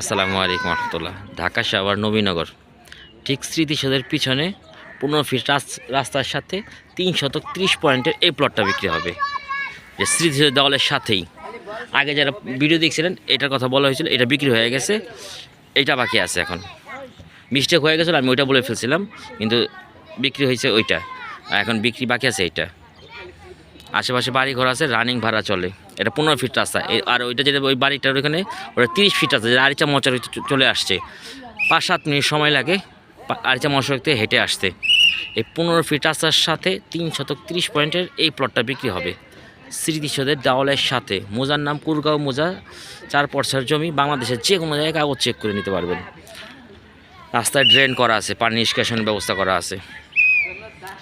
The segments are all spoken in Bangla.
আসসালামু আলাইকুম রহমতুল্লাহ। ঢাকা সাভার নবীনগর। ঠিক স্মৃতিসৌধের পিছনে পনেরো ফিট রাস্তার সাথে তিন শতক ত্রিশ পয়েন্টের এই প্লটটা বিক্রি হবে। যে স্মৃতিসৌধ দেওয়ালের সাথেই। আগে যারা ভিডিও দেখছিলেন, এটার কথা বলা হয়েছিল, এটা বিক্রি হয়ে গেছে। এটা বাকি আছে এখন। মিস্টেক হয়ে গেছিল, আমি ওইটা বলে ফেলছিলাম, কিন্তু বিক্রি হয়েছে ওইটা। এখন বিক্রি বাকি আছে এইটা। আশেপাশে বাড়ি ঘর আছে রানিং ভাড়া চলে। এটা পনেরো ফিট রাস্তা। আর ওইটা যেটা ওই বাড়িটার ওইখানে ওটা তিরিশ ফিট যেটা আরিচা মচার চলে আসছে। পাঁচ সাত মিনিট সময় লাগে আরিচা মশার থেকে হেঁটে আসতে। এই পনেরো ফিট রাস্তার সাথে তিন শতক তিরিশ পয়েন্টের এই প্লটটা বিক্রি হবে। স্মৃতিসৌধের দেওয়ালের সাথে। মোজার নাম কুরগাঁও মোজা। চার পর্সার জমি বাংলাদেশের যে কোনো জায়গায় কাগজ চেক করে নিতে পারবেন। রাস্তায় ড্রেন করা আছে, পানি নিষ্কাশনের ব্যবস্থা করা আছে।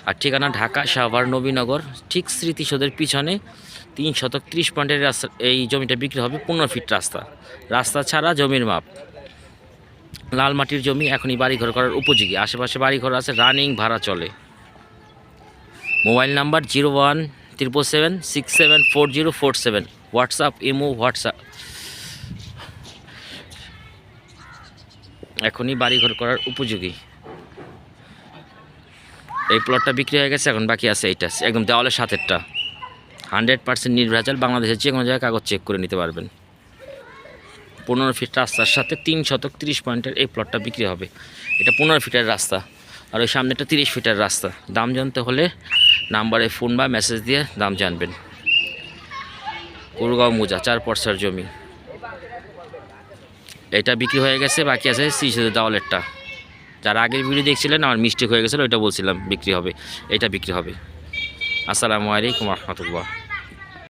আর ঠিকানা ঢাকা সাভার নবীনগর, ঠিক স্মৃতিসৌধের পিছনে তিন শতক ত্রিশ পয়েন্টের রাস্তা, এই জমিটা বিক্রি হবে পনেরো ফিট রাস্তা। রাস্তা ছাড়া জমির মাপ। লাল মাটির জমি এখনই বাড়িঘর করার উপযোগী। আশেপাশে বাড়িঘর আছে, রানিং ভাড়া চলে। Mobile number zero one triple seven six seven four zero four seven. WhatsApp, imo, WhatsApp. এখনই বাড়িঘর করার উপযোগী। এই প্লটটা বিক্রি হয়ে গেছে, এখন বাকি আছে এইটা। একদম দেওয়ালের সাতেরটা হান্ড্রেড পার্সেন্ট নির্ভেজাল বাংলাদেশের যে কোনো জায়গায় কাগজ চেক করে নিতে পারবেন। পনেরো ফিট রাস্তার সাথে তিন শতক তিরিশ পয়েন্টের এই প্লটটা বিক্রি হবে। এটা পনেরো ফিটের রাস্তা। আর ওই সামনেটা তিরিশ ফিটের রাস্তা। দাম জানতে হলে নাম্বারে ফোন বা মেসেজ দিয়ে দাম জানবেন। কুরগাঁও মোজা, চার পর্সার জমি। এটা বিক্রি হয়ে গেছে, বাকি আছে শ্রী দেওয়ালেরটা। যারা আগের ভিডিও দেখছিলেন, আমার মিস্টেক হয়ে গেছিল, ওইটা বলছিলাম, বিক্রি হবে, এটা বিক্রি হবে। আসসালামু আলাইকুম রহমতুল্লাহ।